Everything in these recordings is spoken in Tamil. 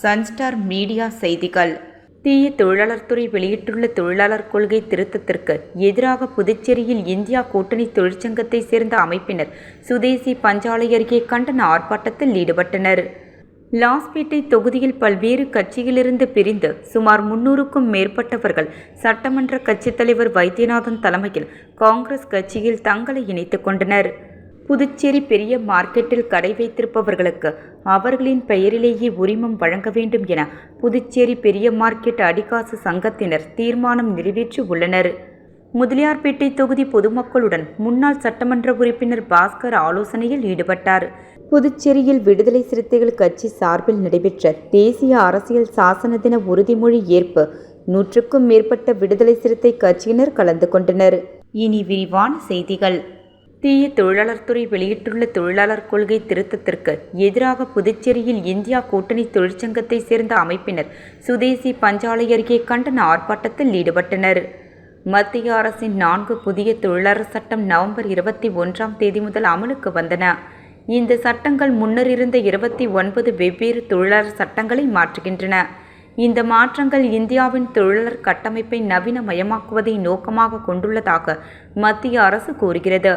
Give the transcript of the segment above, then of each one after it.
சன்ஸ்டார் மீடியா செய்திகள். தீய தொழிலாளர் துறை வெளியிட்டுள்ள தொழிலாளர் கொள்கை திருத்தத்திற்கு எதிராக புதுச்சேரியில் இந்தியா கூட்டணி தொழிற்சங்கத்தை சேர்ந்த அமைப்பினர் சுதேசி பஞ்சாலை அருகே கண்டன ஆர்ப்பாட்டத்தில் ஈடுபட்டனர். லாஸ்பேட்டை தொகுதியில் பல்வேறு கட்சியிலிருந்து பிரிந்து சுமார் முன்னூறுக்கும் மேற்பட்டவர்கள் சட்டமன்ற கட்சித் தலைவர் வைத்தியநாதன் தலைமையில் காங்கிரஸ் கட்சியில் தங்களை இணைத்துக் கொண்டனர். புதுச்சேரி பெரிய மார்க்கெட்டில் கடை வைத்திருப்பவர்களுக்கு அவர்களின் பெயரிலேயே உரிமம் வழங்க வேண்டும் என புதுச்சேரி பெரிய மார்க்கெட் அடிகாசு சங்கத்தினர் தீர்மானம் நிறைவேற்றி உள்ளனர். முதலியார்பேட்டை தொகுதி பொதுமக்களுடன் முன்னாள் சட்டமன்ற உறுப்பினர் பாஸ்கர் ஆலோசனையில் ஈடுபட்டார். புதுச்சேரியில் விடுதலை சிறுத்தைகள் கட்சி சார்பில் நடைபெற்ற தேசிய அரசியல் சாசன தின உறுதிமொழி ஏற்பு நூற்றுக்கும் மேற்பட்ட விடுதலை சிறுத்தை கட்சியினர் கலந்து கொண்டனர். இனி விரிவான செய்திகள். தீய தொழிலாளர் துறை வெளியிட்டுள்ள தொழிலாளர் கொள்கை திருத்தத்திற்கு எதிராக புதுச்சேரியில் இந்தியா கூட்டணி தொழிற்சங்கத்தை சேர்ந்த அமைப்பினர் சுதேசி பஞ்சாலை அருகே கண்டன ஆர்ப்பாட்டத்தில் ஈடுபட்டனர். மத்திய அரசின் நான்கு புதிய தொழிலாளர் சட்டம் நவம்பர் இருபத்தி ஒன்றாம் தேதி முதல் அமலுக்கு வந்தன. இந்த சட்டங்கள் முன்னர் இருந்த இருபத்தி ஒன்பது வெவ்வேறு தொழிலாளர் சட்டங்களை மாற்றுகின்றன. இந்த மாற்றங்கள் இந்தியாவின் தொழிலாளர் கட்டமைப்பை நவீனமயமாக்குவதை நோக்கமாக கொண்டுள்ளதாக மத்திய அரசு கூறுகிறது.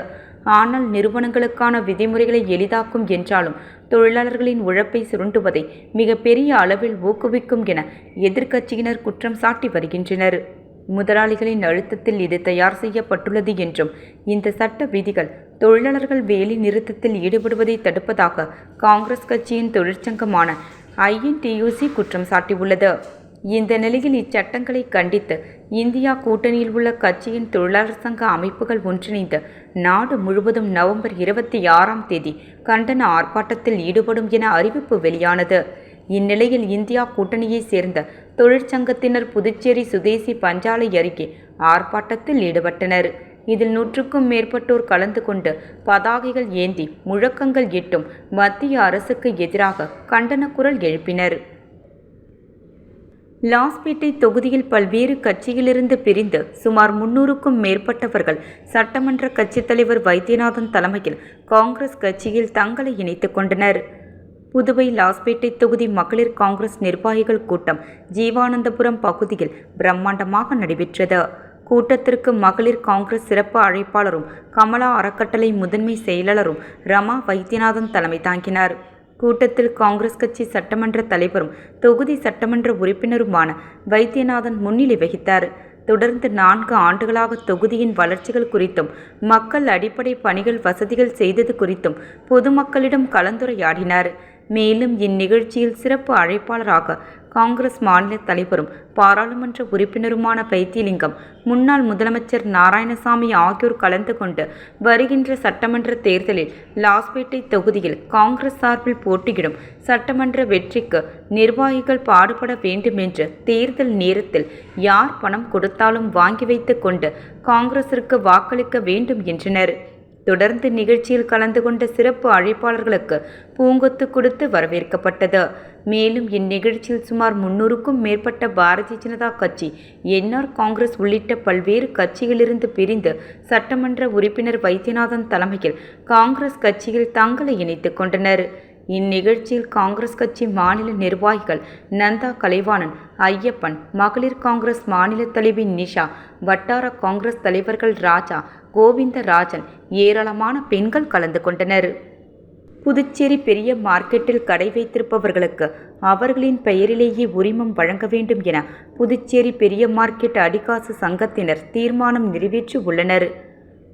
ஆனால் நிறுவனங்களுக்கான விதிமுறைகளை எளிதாக்கும் என்றாலும் தொழிலாளர்களின் உழைப்பை சுருண்டுவதை மிகப்பெரிய அளவில் ஊக்குவிக்கும் என எதிர்க்கட்சியினர் குற்றம் சாட்டி வருகின்றனர். முதலாளிகளின் அழுத்தத்தில் இது தயார் செய்யப்பட்டுள்ளது என்றும் இந்த சட்ட விதிகள் தொழிலாளர்கள் வேலை நிறுத்தத்தில் ஈடுபடுவதை தடுப்பதாக காங்கிரஸ் கட்சியின் தொழிற்சங்கமான ஐஎன்டியூசி குற்றம் சாட்டியுள்ளது. இந்த நிலையில் இச்சட்டங்களை கண்டித்து இந்தியா கூட்டணியில் உள்ள கட்சியின் தொழிலாளர் சங்க அமைப்புகள் ஒன்றிணைந்து நாடு முழுவதும் நவம்பர் இருபத்தி ஆறாம் தேதி கண்டன ஆர்ப்பாட்டத்தில் ஈடுபடும் என அறிவிப்பு வெளியானது. இந்நிலையில் இந்தியா கூட்டணியைச் சேர்ந்த தொழிற்சங்கத்தினர் புதுச்சேரி சுதேசி பஞ்சாலை அருகே ஆர்ப்பாட்டத்தில் ஈடுபட்டனர். இதில் நூற்றுக்கும் மேற்பட்டோர் கலந்து கொண்டு பதாகைகள் ஏந்தி முழக்கங்கள் இட்டும் மத்திய அரசுக்கு எதிராக கண்டன குரல் எழுப்பினர். லாஸ்பேட்டை தொகுதியில் பல்வேறு கட்சியிலிருந்து பிரிந்து சுமார் முன்னூறுக்கும் மேற்பட்டவர்கள் சட்டமன்ற கட்சித் தலைவர் வைத்தியநாதன் தலைமையில் காங்கிரஸ் கட்சியில் தங்களை இணைத்துக் கொண்டனர். புதுவை லாஸ்பேட்டை தொகுதி மகளிர் காங்கிரஸ் நிர்வாகிகள் கூட்டம் ஜீவானந்தபுரம் பகுதியில் பிரம்மாண்டமாக நடைபெற்றது. கூட்டத்திற்கு மகளிர் காங்கிரஸ் சிறப்பு அழைப்பாளரும் கமலா அறக்கட்டளை முதன்மை செயலாளரும் ரமா வைத்தியநாதன் தலைமை தாங்கினார். கூட்டத்தில் காங்கிரஸ் கட்சி சட்டமன்ற தலைவரும் தொகுதி சட்டமன்ற உறுப்பினருமான வைத்தியநாதன் முன்னிலை வகித்தார். தொடர்ந்து நான்கு ஆண்டுகளாக தொகுதியின் வளர்ச்சிகள் குறித்தும் மக்கள் அடிப்படை பணிகள் வசதிகள் செய்தது குறித்தும் பொதுமக்களிடம் கலந்துரையாடினார். மேலும் இந்நிகழ்ச்சியில் சிறப்பு அழைப்பாளராக காங்கிரஸ் மாநில தலைவரும் பாராளுமன்ற உறுப்பினருமான பைத்தியலிங்கம். முன்னாள் முதலமைச்சர் நாராயணசாமி ஆகியோர் கலந்து கொண்டு வருகின்ற சட்டமன்ற தேர்தலில் லாஸ்பேட்டை தொகுதியில் காங்கிரஸ் சார்பில் போட்டியிடும் சட்டமன்ற வெற்றிக்கு நிர்வாகிகள் பாடுபட வேண்டும் என்று தேர்தல் நேரத்தில் யார் பணம் கொடுத்தாலும் வாங்கி வைத்து கொண்டு காங்கிரசிற்கு வாக்களிக்க வேண்டும் என்றனர். தொடர்ந்து நிகழ்ச்சியில் கலந்து கொண்ட சிறப்பு அழைப்பாளர்களுக்கு பூங்கொத்து கொடுத்து வரவேற்கப்பட்டது. மேலும் இந்நிகழ்ச்சியில் சுமார் முன்னூறுக்கும் மேற்பட்ட பாரதிய ஜனதா கட்சி என்ஆர் காங்கிரஸ் உள்ளிட்ட பல்வேறு கட்சிகளிலிருந்து பிரிந்து சட்டமன்ற உறுப்பினர் வைத்தியநாதன் தலைமையில் காங்கிரஸ் கட்சியில் தங்களை இணைத்துக் கொண்டனர். இந்நிகழ்ச்சியில் காங்கிரஸ் கட்சி மாநில நிர்வாகிகள் நந்தா கலைவாணன் ஐயப்பன் மகளிர் காங்கிரஸ் மாநில தலைவி நிஷா வட்டார காங்கிரஸ் தலைவர்கள் ராஜா கோவிந்தராஜன் ஏராளமான பெண்கள் கலந்து கொண்டனர். புதுச்சேரி பெரிய மார்க்கெட்டில் கடை வைத்திருப்பவர்களுக்கு அவர்களின் பெயரிலேயே உரிமம் வழங்க வேண்டும் என புதுச்சேரி பெரிய மார்க்கெட் அடிகாசு சங்கத்தினர் தீர்மானம் நிறைவேற்றி உள்ளனர்.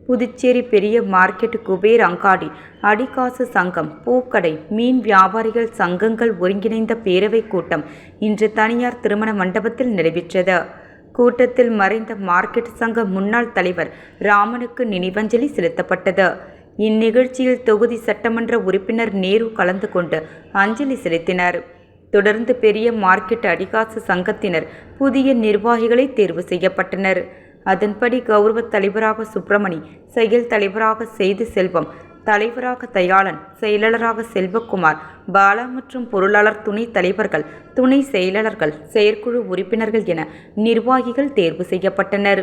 புதுச்சேரி பெரிய மார்க்கெட் குபேர் அங்காடி அடிகாசு சங்கம் பூக்கடை மீன் வியாபாரிகள் சங்கங்கள் ஒருங்கிணைந்த பேரவைக் கூட்டம் இன்று தனியார் திருமண மண்டபத்தில் நடைபெற்றது. கூட்டத்தில் மறைந்த மார்க்கெட் சங்க முன்னாள் தலைவர் ராமனுக்கு நினைவஞ்சலி செலுத்தப்பட்டது. இந்நிகழ்ச்சியில் தொகுதி சட்டமன்ற உறுப்பினர் நேரு கலந்து கொண்டு அஞ்சலி செலுத்தினார். தொடர்ந்து பெரிய மார்க்கெட் அடிகாசு சங்கத்தினர் புதிய நிர்வாகிகளை தேர்வு செய்யப்பட்டனர். அதன்படி கௌரவ தலைவராக சுப்பிரமணி செயல் தலைவராக செய்து செல்வம் தலைவராக தயாளன் செயலாளராக செல்வகுமார் பாலா மற்றும் பொருளாளர் துணை தலைவர்கள் துணை செயலாளர்கள் செயற்குழு உறுப்பினர்கள் என நிர்வாகிகள் தேர்வு செய்யப்பட்டனர்.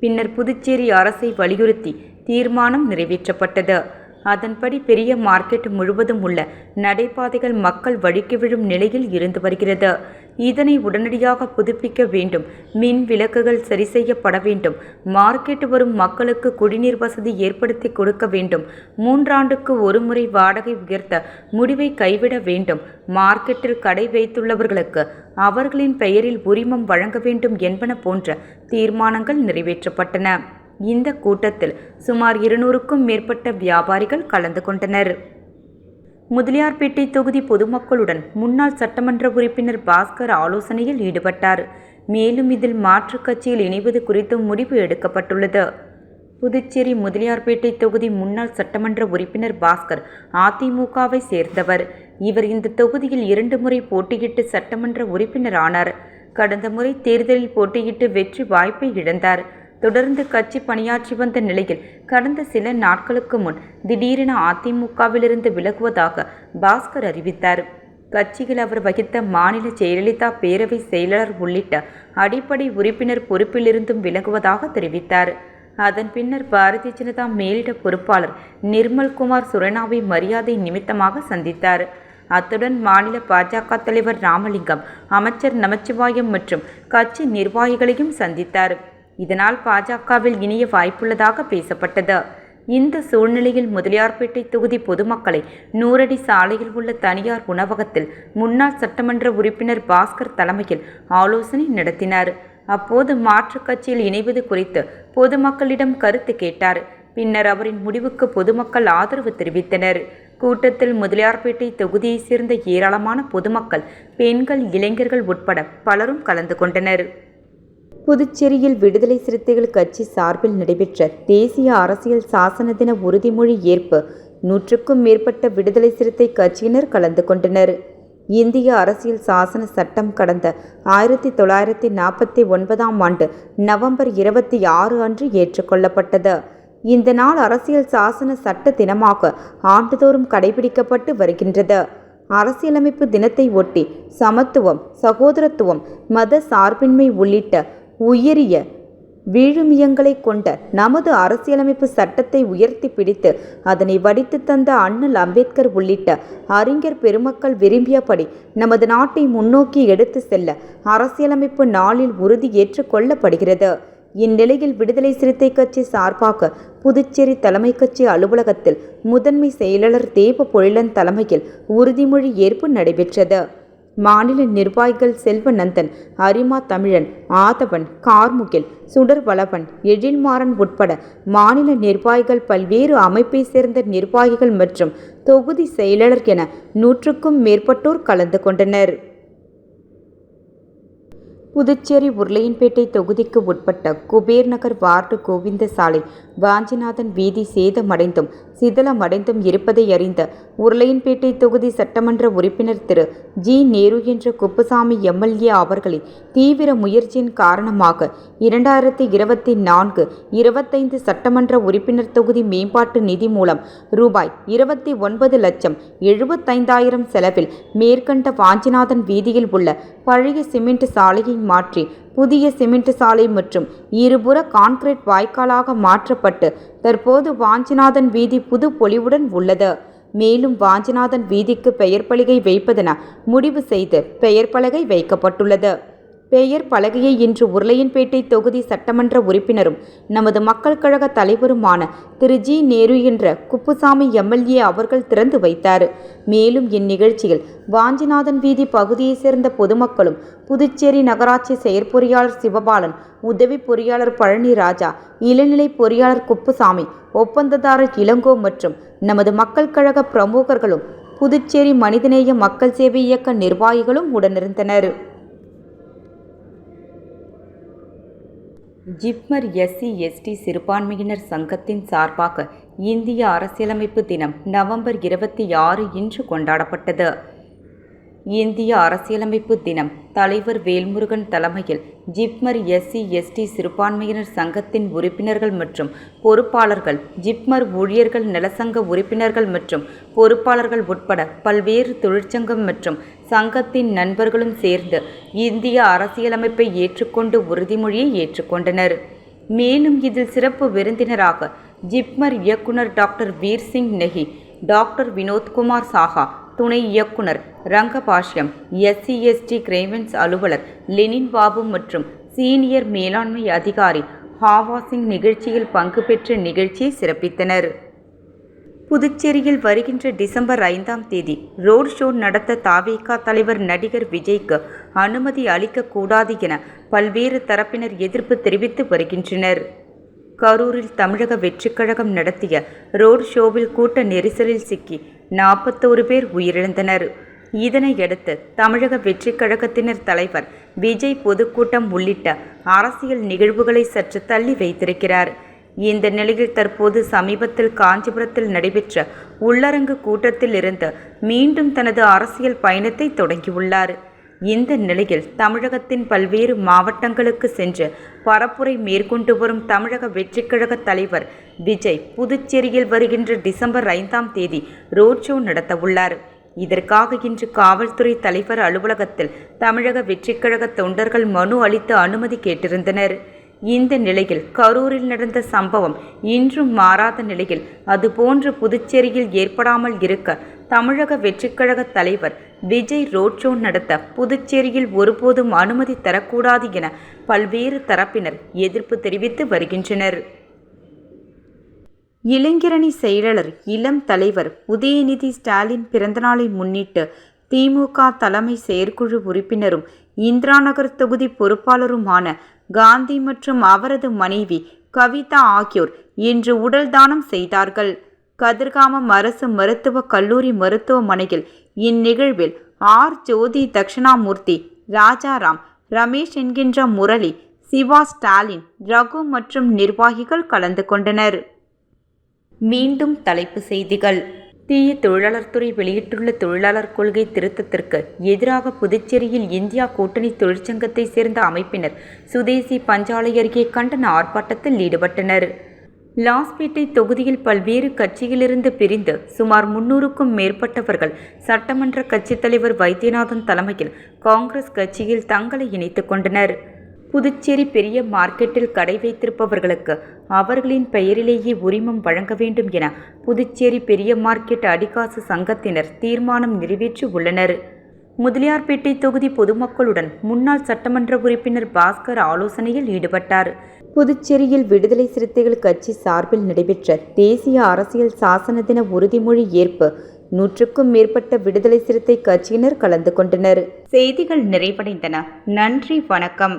பின்னர் புதுச்சேரி அரசை வலியுறுத்தி தீர்மானம் நிறைவேற்றப்பட்டது. அதன்படி பெரிய மார்க்கெட் முழுவதும் உள்ள நடைபாதைகள் மக்கள் வழுக்கி விழும் நிலையில் இருந்து வருகிறது. இதனை உடனடியாக புதுப்பிக்க வேண்டும். மின் விளக்குகள் சரி செய்யப்பட வேண்டும். மார்க்கெட் வரும் மக்களுக்கு குடிநீர் வசதி ஏற்படுத்தி கொடுக்க வேண்டும். மூன்றாண்டுக்கு ஒருமுறை வாடகை உயர்த்த முடிவை கைவிட வேண்டும். மார்க்கெட்டில் கடை வைத்துள்ளவர்களுக்கு அவர்களின் பெயரில் உரிமம் வழங்க வேண்டும் என்பன போன்ற தீர்மானங்கள் நிறைவேற்றப்பட்டன. இந்த கூட்டத்தில் சுமார் இருநூறுக்கும் மேற்பட்ட வியாபாரிகள் கலந்து கொண்டனர். முதலியார்பேட்டை தொகுதி பொதுமக்களுடன் முன்னாள் சட்டமன்ற உறுப்பினர் பாஸ்கர் ஆலோசனையில் ஈடுபட்டார். மேலும் இதில் மாற்றுக் கட்சியில் இணைவது குறித்தும் முடிவு எடுக்கப்பட்டுள்ளது. புதுச்சேரி முதலியார்பேட்டை தொகுதி முன்னாள் சட்டமன்ற உறுப்பினர் பாஸ்கர் அதிமுகவை சேர்ந்தவர். இவர் இந்த தொகுதியில் இரண்டு முறை போட்டியிட்டு சட்டமன்ற உறுப்பினர் ஆனார் கடந்த முறை தேர்தலில் போட்டியிட்டு வெற்றி வாய்ப்பை இழந்தார். தொடர்ந்து கட்சி பணியாற்றி வந்த நிலையில் கடந்த சில நாட்களுக்கு முன் திடீரென அதிமுகவிலிருந்து விலகுவதாக பாஸ்கர் அறிவித்தார். கட்சியில் அவர் வகித்த மாநில ஜெயலலிதா பேரவை செயலாளர் உள்ளிட்ட அடிப்படை உறுப்பினர் பொறுப்பிலிருந்தும் விலகுவதாக தெரிவித்தார். அதன் பின்னர் பாரதிய ஜனதா மேலிட பொறுப்பாளர் நிர்மல்குமார் சுரனாவை மரியாதை நிமித்தமாக சந்தித்தார். அத்துடன் மாநில பாஜக தலைவர் ராமலிங்கம் அமைச்சர் நமச்சிவாயம் மற்றும் கட்சி நிர்வாகிகளையும் சந்தித்தார். இதனால் பாஜகவில் இணைய வாய்ப்புள்ளதாக பேசப்பட்டது. இந்த சூழ்நிலையில் முதலியார்பேட்டை தொகுதி பொதுமக்களை நூறடி சாலையில் உள்ள தனியார் உணவகத்தில் முன்னாள் சட்டமன்ற உறுப்பினர் பாஸ்கர் தலைமையில் ஆலோசனை நடத்தினார். அப்போது மாற்றுக் கட்சியில் இணைவது குறித்து பொதுமக்களிடம் கருத்து கேட்டார். பின்னர் அவரின் முடிவுக்கு பொதுமக்கள் ஆதரவு தெரிவித்தனர். கூட்டத்தில் முதலியார்பேட்டை தொகுதியைச் சேர்ந்த ஏராளமான பொதுமக்கள் பெண்கள் இளைஞர்கள் உட்பட பலரும் கலந்து கொண்டனர். புதுச்சேரியில் விடுதலை சிறுத்தைகள் கட்சி சார்பில் நடைபெற்ற தேசிய அரசியல் சாசன தின உறுதிமொழி ஏற்பு நூற்றுக்கும் மேற்பட்ட விடுதலை சிறுத்தை கட்சியினர் கலந்து கொண்டனர். இந்திய அரசியல் சாசன சட்டம் கடந்த ஆயிரத்தி தொள்ளாயிரத்தி நாற்பத்தி ஒன்பதாம் ஆண்டு நவம்பர் இருபத்தி ஆறு அன்று ஏற்றுக்கொள்ளப்பட்டது. இந்த நாள் அரசியல் சாசன சட்ட தினமாக ஆண்டுதோறும் கடைபிடிக்கப்பட்டு வருகின்றது. அரசியலமைப்பு தினத்தை ஒட்டி சமத்துவம் சகோதரத்துவம் மத சார்பின்மை உள்ளிட்ட உயரிய விழுமியங்களை கொண்ட நமது அரசியலமைப்பு சட்டத்தை உயர்த்தி பிடித்து அதனை வடித்து தந்த அண்ணல் அம்பேத்கர் உள்ளிட்ட அறிஞர் பெருமக்கள் விரும்பியபடி நமது நாட்டை முன்னோக்கி எடுத்து செல்ல அரசியலமைப்பு நாளில் உறுதி ஏற்றுக்கொள்ளப்படுகிறது இந்நிலையில் விடுதலை சிறுத்தை கட்சி சார்பாக புதுச்சேரி தலைமை கட்சி அலுவலகத்தில் முதன்மை செயலாளர் தேவ பொழிலன் தலைமையில் உறுதிமொழி ஏற்பு நடைபெற்றது. மாநில நிர்வாகிகள் செல்வநந்தன் அரிமா தமிழன் ஆதவன் கார்முகில் சுடர் வளவன் எழில்மாறன் உட்பட மாநில நிர்வாகிகள் பல்வேறு அமைப்பை சேர்ந்த நிர்வாகிகள் மற்றும் தொகுதி செயலாளர் என நூற்றுக்கும் மேற்பட்டோர் கலந்து கொண்டனர். புதுச்சேரி உருளையன்பேட்டை தொகுதிக்கு உட்பட்ட குபேர் நகர் வார்டு கோவிந்த சாலை வாஞ்சிநாதன் வீதி சேதமடைந்தும் சிதலமடைந்தும் இருப்பதை அறிந்த உருளையன்பேட்டை தொகுதி சட்டமன்ற உறுப்பினர் திரு. ஜி. நேரு என்ற குப்புசாமி எம்எல்ஏ அவர்களின் தீவிர முயற்சியின் காரணமாக இரண்டாயிரத்தி இருபத்தி நான்கு இருபத்தைந்து சட்டமன்ற உறுப்பினர் தொகுதி மேம்பாட்டு நிதி மூலம் ரூபாய் இருபத்தி ஒன்பது லட்சம் எழுபத்தைந்தாயிரம் செலவில் மேற்கண்ட வாஞ்சிநாதன் வீதியில் உள்ள பழைய சிமெண்ட் சாலையை மாற்றி புதிய சிமெண்ட் சாலை மற்றும் இருபுற கான்கிரீட் வாய்க்காலாக மாற்றப்பட்டு தற்போது வாஞ்சிநாதன் வீதி புது பொலிவுடன் உள்ளது. மேலும் வாஞ்சிநாதன் வீதிக்கு பெயர் பலகை வைப்பதென முடிவு செய்து பெயர் பலகை வைக்கப்பட்டுள்ளது. பெயர் பலகையை இன்று உருளையன்பேட்டை தொகுதி சட்டமன்ற உறுப்பினரும் நமது மக்கள் கழக தலைவருமான திரு. ஜி. நேரு என்ற குப்புசாமி எம்எல்ஏ அவர்கள் திறந்து வைத்தார். மேலும் இந்நிகழ்ச்சியில் வாஞ்சிநாதன் வீதி பகுதியைச் சேர்ந்த பொதுமக்களும் புதுச்சேரி நகராட்சி செயற்பொறியாளர் சிவபாலன் உதவி பொறியாளர் பழனி ராஜா இளநிலை பொறியாளர் குப்புசாமி ஒப்பந்ததாரர் இளங்கோ மற்றும் நமது மக்கள் கழக பிரமுகர்களும் புதுச்சேரி மனிதநேய மக்கள் சேவை இயக்க நிர்வாகிகளும் உடனிருந்தனர். ஜிப்மர் எஸ்சி எஸ்டி சிறுபான்மையினர் சங்கத்தின் சார்பாக இந்திய அரசியலமைப்பு தினம் நவம்பர் இருபத்தி ஆறு இன்று கொண்டாடப்பட்டது. இந்திய அரசியலமைப்பு தினம் தலைவர் வேல்முருகன் தலைமையில் ஜிப்மர் எஸ்சி எஸ்டி சிறுபான்மையினர் சங்கத்தின் உறுப்பினர்கள் மற்றும் பொறுப்பாளர்கள் ஜிப்மர் ஊழியர்கள் நலசங்க உறுப்பினர்கள் மற்றும் பொறுப்பாளர்கள் உட்பட பல்வேறு தொழிற்சங்கம் மற்றும் சங்கத்தின் நண்பர்களும் சேர்ந்து இந்திய அரசியலமைப்பை ஏற்றுக்கொண்டு உறுதிமொழியை ஏற்றுக்கொண்டனர். மேலும் இதில் சிறப்பு விருந்தினராக ஜிப்மர் இயக்குனர் டாக்டர் வீர்சிங் நெஹி டாக்டர் வினோத்குமார் சாஹா துணை இயக்குனர் ரங்கபாஷ்யம் எஸ்சி எஸ்டி கிரேவன்ஸ் அலுவலர் லெனின் பாபு மற்றும் சீனியர் மேலாண்மை அதிகாரி ஹாவா சிங் நிகழ்ச்சியில் பங்கு பெற்ற நிகழ்ச்சியை சிறப்பித்தனர். புதுச்சேரியில் வருகின்ற டிசம்பர் ஐந்தாம் தேதி ரோட் ஷோ நடத்த தாவேகா தலைவர் நடிகர் விஜய்க்கு அனுமதி அளிக்கக்கூடாது என பல்வேறு தரப்பினர் எதிர்ப்பு தெரிவித்து வருகின்றனர். கரூரில் தமிழக வெற்றிக் கழகம் நடத்திய ரோட் ஷோவில் கூட்ட நெரிசலில் சிக்கி நாற்பத்தோரு பேர் உயிரிழந்தனர். இதனையடுத்து தமிழக வெற்றிக் கழகத்தினர் தலைவர் விஜய் பொதுக்கூட்டம் உள்ளிட்ட அரசியல் நிகழ்வுகளை சற்று தள்ளி வைத்திருக்கிறார். இந்த நிலையில் தற்போது சமீபத்தில் காஞ்சிபுரத்தில் நடைபெற்ற உள்ளரங்கு கூட்டத்தில் இருந்து மீண்டும் தனது அரசியல் பயணத்தை தொடங்கியுள்ளார். இந்த நிலையில் தமிழகத்தின் பல்வேறு மாவட்டங்களுக்கு சென்று பரப்புரை மேற்கொண்டு வரும் தமிழக வெற்றிக் கழக தலைவர் விஜய் புதுச்சேரியில் வருகின்ற டிசம்பர் ஐந்தாம் தேதி ரோட் ஷோ நடத்தவுள்ளார். இதற்காக இன்று காவல்துறை தலைவர் அலுவலகத்தில் தமிழக வெற்றிக்கழக தொண்டர்கள் மனு அளித்து அனுமதி கேட்டிருந்தனர். இந்த நிலையில் கரூரில் நடந்த சம்பவம் இன்றும் மாறாத நிலையில். அதுபோன்று புதுச்சேரியில் ஏற்படாமல் இருக்க தமிழக வெற்றிக்கழக தலைவர் விஜய் ரோட் ஷோ நடத்த புதுச்சேரியில் ஒருபோதும் அனுமதி தரக்கூடாது என பல்வேறு தரப்பினர் எதிர்ப்பு தெரிவித்து வருகின்றனர். இளைஞரணி செயலாளர் இளம் தலைவர் உதயநிதி ஸ்டாலின் பிறந்தநாளை முன்னிட்டு திமுக தலைமை செயற்குழு உறுப்பினரும் இந்திரா நகர் தொகுதி பொறுப்பாளருமான காந்தி மற்றும் அவரது மனைவி கவிதா ஆகியோர் இன்று உடல் தானம் செய்தார்கள். கதிர்காமம் அரசு மருத்துவக் கல்லூரி மருத்துவமனையில் இந்நிகழ்வில் ஆர். ஜோதி தக்ஷணாமூர்த்தி ராஜாராம் ரமேஷ் என்கின்ற முரளி சிவா ஸ்டாலின் ரகு மற்றும் நிர்வாகிகள் கலந்து கொண்டனர். மீண்டும் தலைப்பு செய்திகள். தீய தொழிலாளர் துறை வெளியிட்டுள்ள தொழிலாளர் கொள்கை திருத்தத்திற்கு எதிராக புதுச்சேரியில் இந்தியா கூட்டணி தொழிற்சங்கத்தை சேர்ந்த அமைப்பினர் சுதேசி பஞ்சாலை அருகே கண்டன ஆர்ப்பாட்டத்தில் ஈடுபட்டனர். லாஸ்பேட்டை தொகுதியில் பல்வேறு கட்சியிலிருந்து பிரிந்து சுமார் முன்னூறுக்கும் மேற்பட்டவர்கள் சட்டமன்ற கட்சித் தலைவர் வைத்தியநாதன் தலைமையில் காங்கிரஸ் கட்சியில் தங்களை இணைத்துக் கொண்டனர். புதுச்சேரி பெரிய மார்க்கெட்டில் கடை வைத்திருப்பவர்களுக்கு அவர்களின் பெயரிலேயே உரிமம் வழங்க வேண்டும் என புதுச்சேரி பெரிய மார்க்கெட் அடிகாசு சங்கத்தினர் தீர்மானம் நிறைவேற்றி உள்ளனர் முதலியார்பேட்டை தொகுதி பொதுமக்களுடன் முன்னாள் சட்டமன்ற உறுப்பினர் பாஸ்கர் ஆலோசனையில் ஈடுபட்டார். புதுச்சேரியில் விடுதலை சிறுத்தைகள் கட்சி சார்பில் நடைபெற்ற தேசிய அரசியல் சாசன தின உறுதிமொழி ஏற்பு நூற்றுக்கும் மேற்பட்ட விடுதலை சிறுத்தை கட்சியினர் கலந்து கொண்டனர். செய்திகள் நிறைவடைந்தன. நன்றி வணக்கம்.